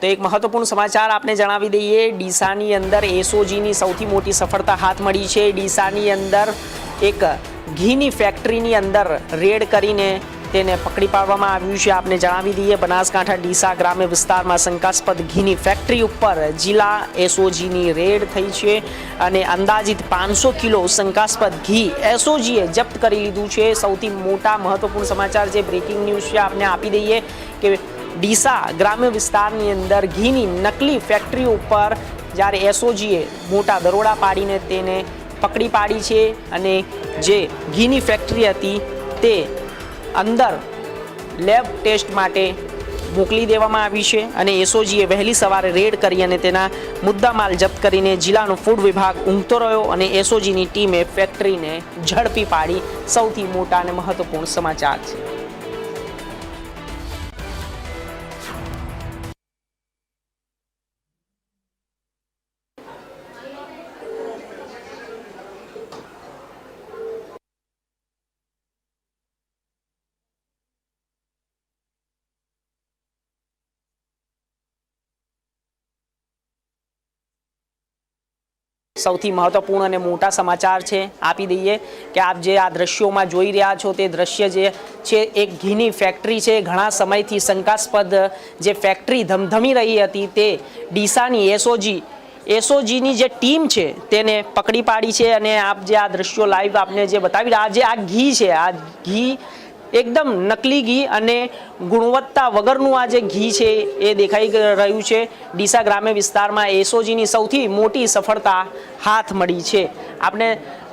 તો એક મહત્વપૂર્ણ સમાચાર આપને જણાવી દઈએ. ડીસાની અંદર એસઓજીની સૌથી મોટી સફળતા હાથ મળી છે. ડીસાની અંદર એક ઘીની ફેક્ટરીની અંદર રેડ કરીને તેને પકડી પાડવામાં આવ્યું છે. આપને જણાવી દઈએ, બનાસકાંઠા ડીસા ગ્રામ્ય વિસ્તારમાં શંકાસ્પદ ઘીની ફેક્ટરી ઉપર જિલ્લા એસઓજીની રેડ થઈ છે અને અંદાજિત પાંચસો કિલો શંકાસ્પદ ઘી એસઓજીએ જપ્ત કરી લીધું છે. સૌથી મોટા મહત્વપૂર્ણ સમાચાર જે બ્રેકિંગ ન્યૂઝ છે, આપને આપી દઈએ કે ડીસા ગ્રામ્ય વિસ્તારની અંદર ઘીની નકલી ફેક્ટરી ઉપર જ્યારે એસઓજીએ મોટા દરોડા પાડીને તેને પકડી પાડી છે અને જે ઘીની ફેક્ટરી હતી તે અંદર લેબ ટેસ્ટ માટે મોકલી દેવામાં આવી છે અને એસઓજીએ વહેલી સવારે રેડ કરી અને તેના મુદ્દામાલ જપ્ત કરીને જિલ્લાનો ફૂડ વિભાગ ઊંઘતો રહ્યો અને એસઓજીની ટીમે ફેક્ટરીને ઝડપી પાડી સૌથી મોટા અને મહત્વપૂર્ણ સમાચાર છે. સૌથી મહત્વપૂર્ણ અને મોટા સમાચાર છે. આપી દઈએ કે આપ જે આ દ્રશ્યોમાં જોઈ રહ્યા છો તે દ્રશ્ય જે છે એક ઘીની ફેક્ટરી છે. ઘણા સમયથી શંકાસ્પદ જે ફેક્ટરી ધમધમી રહી હતી તે ડીસાની એસઓજી એસઓજીની જે ટીમ છે તેને પકડી પાડી છે અને આપ જે આ દ્રશ્યો લાઈવ આપને જે બતાવી રહ્યા જે આ ઘી છે. આ ઘી એકદમ નકલી ઘી અને ગુણવત્તા વગરનું આ જે ઘી છે એ દેખાઈ રહ્યું છે. ડીસા ગ્રામ્ય વિસ્તારમાં એસઓજીની સૌથી મોટી સફળતા હાથ મળી છે. આપણે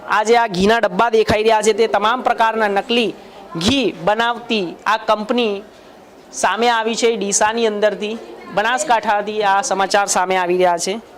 આ જે આ ઘીના ડબ્બા દેખાઈ રહ્યા છે તે તમામ પ્રકારના નકલી ઘી બનાવતી આ કંપની સામે આવી છે ડીસાની અંદરથી. બનાસકાંઠાથી આ સમાચાર સામે આવી રહ્યા છે.